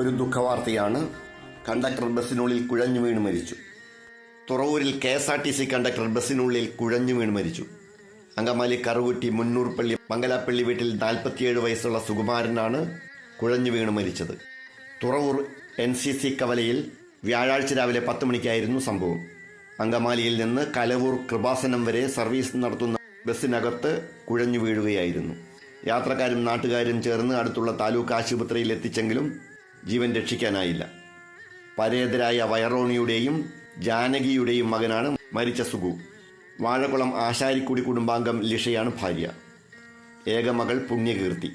ഒരു ദുഃഖവാർത്തയാണ്. കണ്ടക്ടർ ബസ്സിനുള്ളിൽ കുഴഞ്ഞു വീണ് മരിച്ചു. തുറവൂരിൽ K S R T C conductor ബസ്സിനുള്ളിൽ കുഴഞ്ഞു വീണ് മരിച്ചു. അങ്കമാലി കറുകുറ്റി മുന്നൂർപ്പള്ളി മംഗലാപ്പള്ളി വീട്ടിൽ നാൽപ്പത്തിയേഴ് വയസ്സുള്ള സുകുമാരനാണ് കുഴഞ്ഞു വീണ് മരിച്ചത്. തുറവൂർ എൻ സി സി കവലയിൽ വ്യാഴാഴ്ച രാവിലെ പത്ത് മണിക്കായിരുന്നു സംഭവം. അങ്കമാലിയിൽ നിന്ന് കലവൂർ കൃപാസനം വരെ സർവീസ് നടത്തുന്ന ബസ്സിനകത്ത് കുഴഞ്ഞു വീഴുകയായിരുന്നു. യാത്രക്കാരും നാട്ടുകാരും ചേർന്ന് അടുത്തുള്ള താലൂക്ക് ആശുപത്രിയിൽ എത്തിച്ചെങ്കിലും ജീവൻ രക്ഷിക്കാനായില്ല. പരേതരായ വയറോണിയുടെയും ജാനകിയുടെയും മകനാണ് മരിച്ച സുഗു. വാഴക്കുളം ആശാരിക്കുടി കുടുംബാംഗം ലിഷയാണ് ഭാര്യ. ഏകമകൾ പുണ്യകീർത്തി.